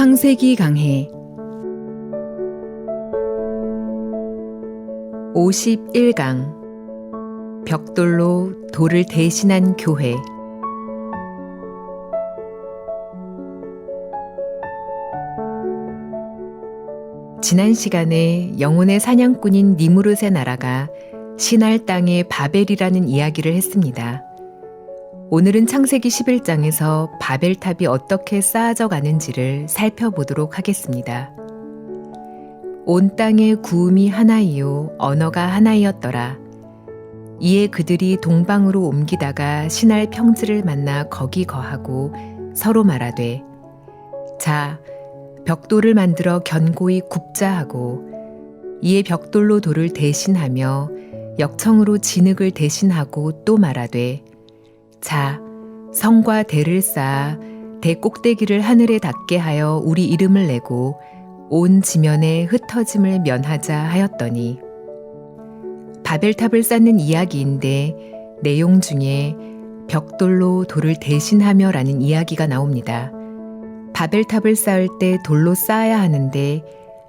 창세기 강해. 51강. 벽돌로 돌을 대신한 교회. 지난 시간에 영혼의 사냥꾼인 니무롯의 나라가 신할 땅의 바벨이라는 이야기를 했습니다. 오늘은 창세기 11장에서 바벨탑이 어떻게 쌓아져 가는지를 살펴보도록 하겠습니다. 온 땅의 구음이 하나이요, 언어가 하나이었더라. 이에 그들이 동방으로 옮기다가 신할 평지를 만나 거기 거하고 서로 말하되, 자, 벽돌을 만들어 견고히 굽자 하고, 이에 벽돌로 돌을 대신하며 역청으로 진흙을 대신하고 또 말하되, 자, 성과 대를 쌓아 대 꼭대기를 하늘에 닿게 하여 우리 이름을 내고 온 지면에 흩어짐을 면하자 하였더니 바벨탑을 쌓는 이야기인데 내용 중에 벽돌로 돌을 대신하며라는 이야기가 나옵니다. 바벨탑을 쌓을 때 돌로 쌓아야 하는데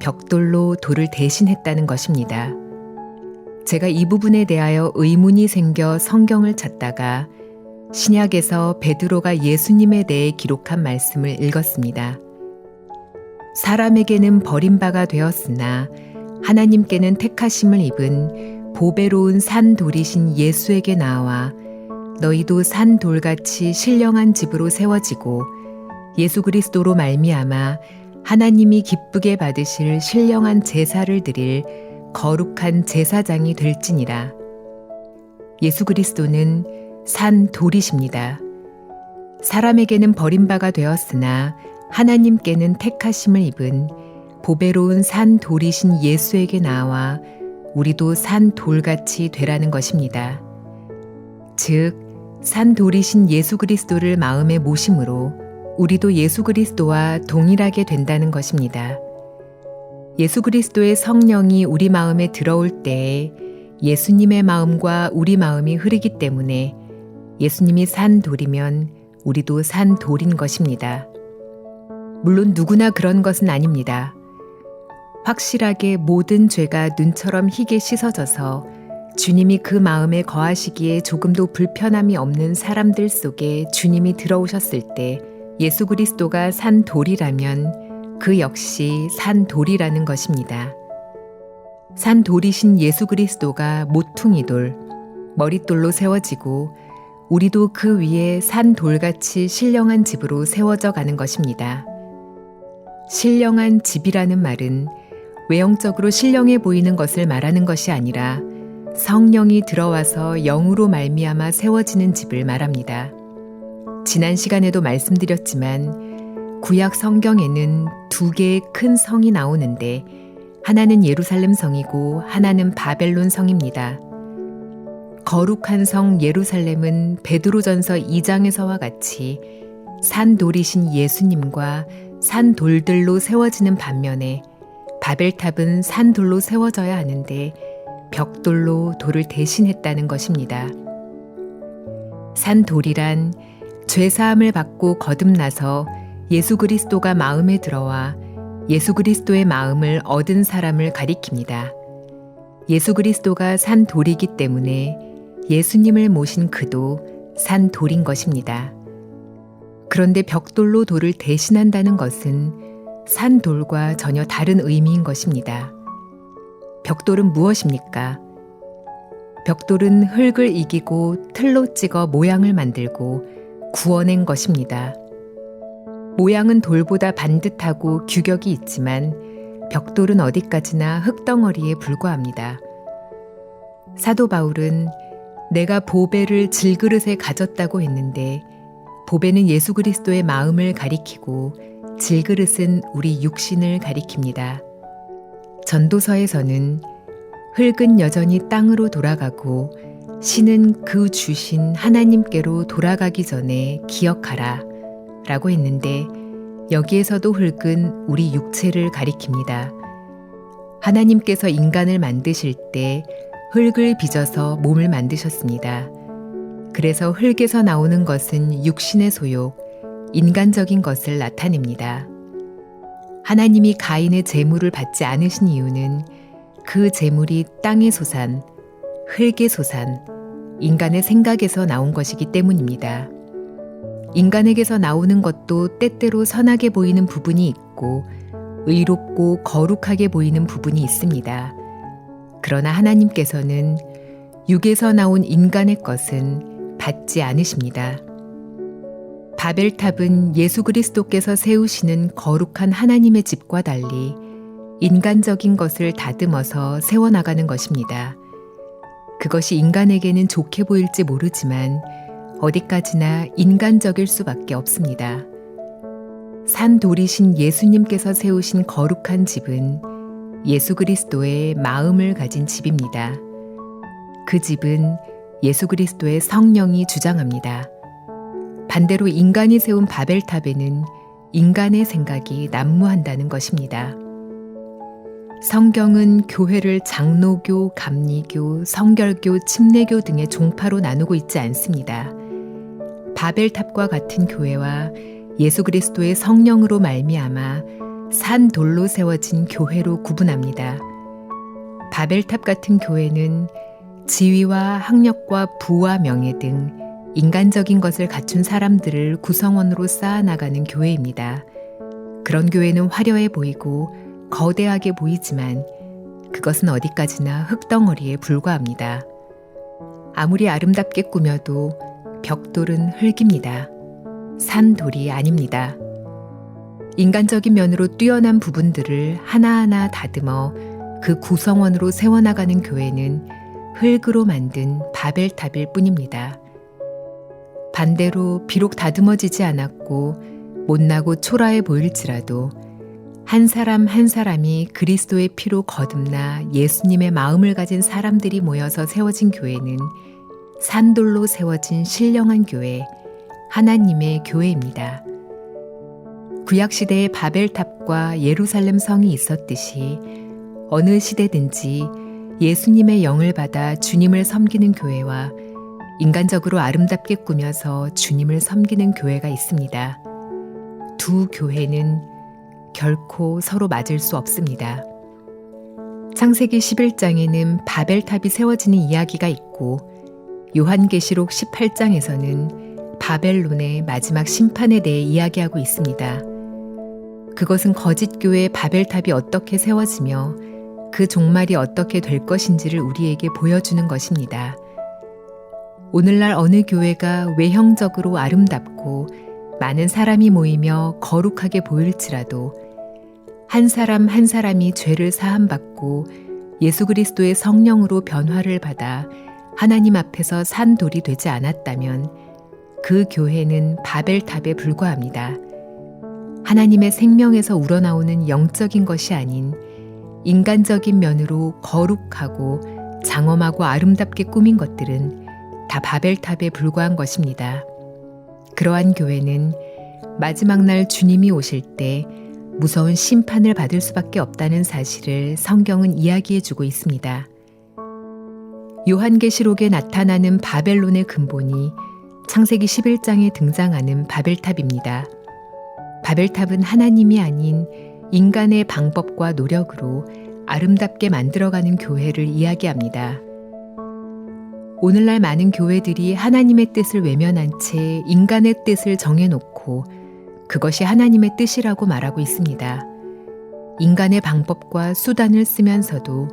벽돌로 돌을 대신했다는 것입니다. 제가 이 부분에 대하여 의문이 생겨 성경을 찾다가 신약에서 베드로가 예수님에 대해 기록한 말씀을 읽었습니다. 사람에게는 버림바가 되었으나 하나님께는 택하심을 입은 보배로운 산 돌이신 예수에게 나와 너희도 산 돌같이 신령한 집으로 세워지고 예수 그리스도로 말미암아 하나님이 기쁘게 받으실 신령한 제사를 드릴 거룩한 제사장이 될지니라. 예수 그리스도는 산 돌이십니다. 사람에게는 버림바가 되었으나 하나님께는 택하심을 입은 보배로운 산 돌이신 예수에게 나와 우리도 산 돌같이 되라는 것입니다. 즉, 산 돌이신 예수 그리스도를 마음에 모심으로 우리도 예수 그리스도와 동일하게 된다는 것입니다. 예수 그리스도의 성령이 우리 마음에 들어올 때에 예수님의 마음과 우리 마음이 흐르기 때문에 예수님이 산 돌이면 우리도 산 돌인 것입니다. 물론 누구나 그런 것은 아닙니다. 확실하게 모든 죄가 눈처럼 희게 씻어져서 주님이 그 마음에 거하시기에 조금도 불편함이 없는 사람들 속에 주님이 들어오셨을 때 예수 그리스도가 산 돌이라면 그 역시 산 돌이라는 것입니다. 산 돌이신 예수 그리스도가 모퉁이 돌, 머릿돌로 세워지고 우리도 그 위에 산 돌같이 신령한 집으로 세워져 가는 것입니다. 신령한 집이라는 말은 외형적으로 신령해 보이는 것을 말하는 것이 아니라 성령이 들어와서 영으로 말미암아 세워지는 집을 말합니다. 지난 시간에도 말씀드렸지만 구약 성경에는 두 개의 큰 성이 나오는데 하나는 예루살렘 성이고 하나는 바벨론 성입니다. 거룩한 성 예루살렘은 베드로전서 2장에서와 같이 산 돌이신 예수님과 산 돌들로 세워지는 반면에 바벨탑은 산 돌로 세워져야 하는데 벽돌로 돌을 대신했다는 것입니다. 산 돌이란 죄 사함을 받고 거듭나서 예수 그리스도가 마음에 들어와 예수 그리스도의 마음을 얻은 사람을 가리킵니다. 예수 그리스도가 산 돌이기 때문에 예수님을 모신 그도 산 돌인 것입니다. 그런데 벽돌로 돌을 대신한다는 것은 산 돌과 전혀 다른 의미인 것입니다. 벽돌은 무엇입니까? 벽돌은 흙을 이기고 틀로 찍어 모양을 만들고 구워낸 것입니다. 모양은 돌보다 반듯하고 규격이 있지만 벽돌은 어디까지나 흙덩어리에 불과합니다. 사도 바울은 내가 보배를 질그릇에 가졌다고 했는데 보배는 예수 그리스도의 마음을 가리키고 질그릇은 우리 육신을 가리킵니다. 전도서에서는 흙은 여전히 땅으로 돌아가고 신은 그 주신 하나님께로 돌아가기 전에 기억하라 라고 했는데 여기에서도 흙은 우리 육체를 가리킵니다. 하나님께서 인간을 만드실 때 흙을 빚어서 몸을 만드셨습니다. 그래서 흙에서 나오는 것은 육신의 소욕, 인간적인 것을 나타냅니다. 하나님이 가인의 재물을 받지 않으신 이유는 그 재물이 땅의 소산, 흙의 소산, 인간의 생각에서 나온 것이기 때문입니다. 인간에게서 나오는 것도 때때로 선하게 보이는 부분이 있고 의롭고 거룩하게 보이는 부분이 있습니다. 그러나 하나님께서는 육에서 나온 인간의 것은 받지 않으십니다. 바벨탑은 예수 그리스도께서 세우시는 거룩한 하나님의 집과 달리 인간적인 것을 다듬어서 세워나가는 것입니다. 그것이 인간에게는 좋게 보일지 모르지만 어디까지나 인간적일 수밖에 없습니다. 산돌이신 예수님께서 세우신 거룩한 집은 예수 그리스도의 마음을 가진 집입니다. 그 집은 예수 그리스도의 성령이 주장합니다. 반대로 인간이 세운 바벨탑에는 인간의 생각이 난무한다는 것입니다. 성경은 교회를 장로교, 감리교, 성결교, 침례교 등의 종파로 나누고 있지 않습니다. 바벨탑과 같은 교회와 예수 그리스도의 성령으로 말미암아 산 돌로 세워진 교회로 구분합니다. 바벨탑 같은 교회는 지위와 학력과 부와 명예 등 인간적인 것을 갖춘 사람들을 구성원으로 쌓아나가는 교회입니다. 그런 교회는 화려해 보이고 거대하게 보이지만 그것은 어디까지나 흙덩어리에 불과합니다. 아무리 아름답게 꾸며도 벽돌은 흙입니다. 산돌이 아닙니다. 인간적인 면으로 뛰어난 부분들을 하나하나 다듬어 그 구성원으로 세워나가는 교회는 흙으로 만든 바벨탑일 뿐입니다. 반대로 비록 다듬어지지 않았고 못나고 초라해 보일지라도 한 사람 한 사람이 그리스도의 피로 거듭나 예수님의 마음을 가진 사람들이 모여서 세워진 교회는 산돌로 세워진 신령한 교회, 하나님의 교회입니다. 구약시대의 바벨탑과 예루살렘 성이 있었듯이 어느 시대든지 예수님의 영을 받아 주님을 섬기는 교회와 인간적으로 아름답게 꾸며서 주님을 섬기는 교회가 있습니다. 두 교회는 결코 서로 맞을 수 없습니다. 창세기 11장에는 바벨탑이 세워지는 이야기가 있고 요한계시록 18장에서는 바벨론의 마지막 심판에 대해 이야기하고 있습니다. 그것은 거짓 교회의 바벨탑이 어떻게 세워지며 그 종말이 어떻게 될 것인지를 우리에게 보여주는 것입니다. 오늘날 어느 교회가 외형적으로 아름답고 많은 사람이 모이며 거룩하게 보일지라도 한 사람 한 사람이 죄를 사함받고 예수 그리스도의 성령으로 변화를 받아 하나님 앞에서 산돌이 되지 않았다면 그 교회는 바벨탑에 불과합니다. 하나님의 생명에서 우러나오는 영적인 것이 아닌 인간적인 면으로 거룩하고 장엄하고 아름답게 꾸민 것들은 다 바벨탑에 불과한 것입니다. 그러한 교회는 마지막 날 주님이 오실 때 무서운 심판을 받을 수밖에 없다는 사실을 성경은 이야기해 주고 있습니다. 요한계시록에 나타나는 바벨론의 근본이 창세기 11장에 등장하는 바벨탑입니다. 바벨탑은 하나님이 아닌 인간의 방법과 노력으로 아름답게 만들어가는 교회를 이야기합니다. 오늘날 많은 교회들이 하나님의 뜻을 외면한 채 인간의 뜻을 정해놓고 그것이 하나님의 뜻이라고 말하고 있습니다. 인간의 방법과 수단을 쓰면서도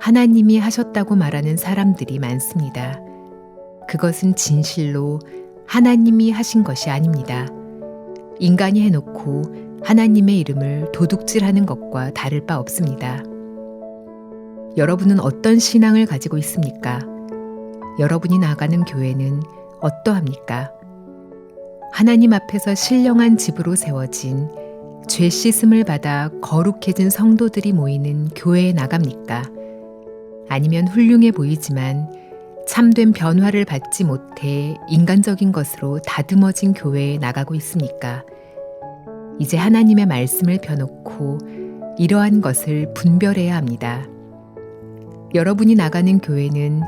하나님이 하셨다고 말하는 사람들이 많습니다. 그것은 진실로 하나님이 하신 것이 아닙니다. 인간이 해놓고 하나님의 이름을 도둑질하는 것과 다를 바 없습니다. 여러분은 어떤 신앙을 가지고 있습니까? 여러분이 나가는 교회는 어떠합니까? 하나님 앞에서 신령한 집으로 세워진 죄 씻음을 받아 거룩해진 성도들이 모이는 교회에 나갑니까? 아니면 훌륭해 보이지만 참된 변화를 받지 못해 인간적인 것으로 다듬어진 교회에 나가고 있습니까? 이제 하나님의 말씀을 펴놓고 이러한 것을 분별해야 합니다. 여러분이 나가는 교회는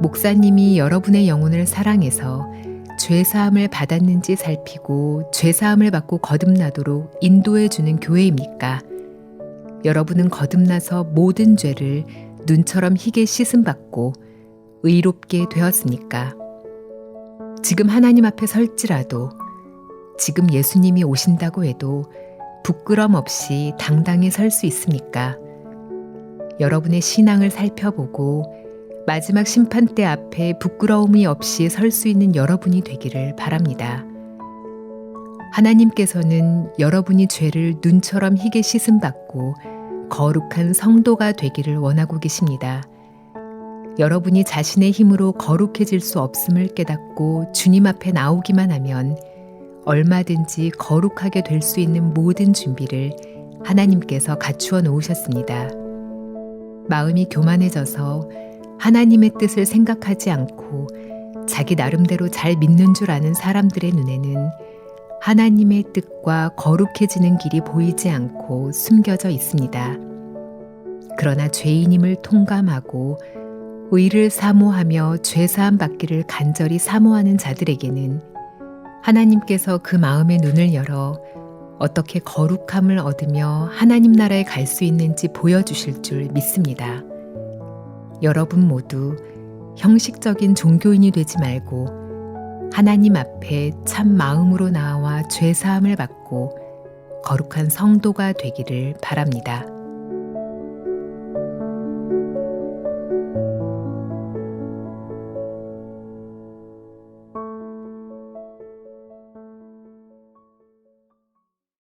목사님이 여러분의 영혼을 사랑해서 죄사함을 받았는지 살피고 죄사함을 받고 거듭나도록 인도해 주는 교회입니까? 여러분은 거듭나서 모든 죄를 눈처럼 희게 씻음 받고 의롭게 되었습니까? 지금 하나님 앞에 설지라도 지금 예수님이 오신다고 해도 부끄럼 없이 당당히 설 수 있습니까? 여러분의 신앙을 살펴보고 마지막 심판대 앞에 부끄러움이 없이 설 수 있는 여러분이 되기를 바랍니다. 하나님께서는 여러분이 죄를 눈처럼 희게 씻음 받고 거룩한 성도가 되기를 원하고 계십니다. 여러분이 자신의 힘으로 거룩해질 수 없음을 깨닫고 주님 앞에 나오기만 하면 얼마든지 거룩하게 될 수 있는 모든 준비를 하나님께서 갖추어 놓으셨습니다. 마음이 교만해져서 하나님의 뜻을 생각하지 않고 자기 나름대로 잘 믿는 줄 아는 사람들의 눈에는 하나님의 뜻과 거룩해지는 길이 보이지 않고 숨겨져 있습니다. 그러나 죄인임을 통감하고 의를 사모하며 죄사함 받기를 간절히 사모하는 자들에게는 하나님께서 그 마음의 눈을 열어 어떻게 거룩함을 얻으며 하나님 나라에 갈 수 있는지 보여주실 줄 믿습니다. 여러분 모두 형식적인 종교인이 되지 말고 하나님 앞에 참 마음으로 나와 죄사함을 받고 거룩한 성도가 되기를 바랍니다.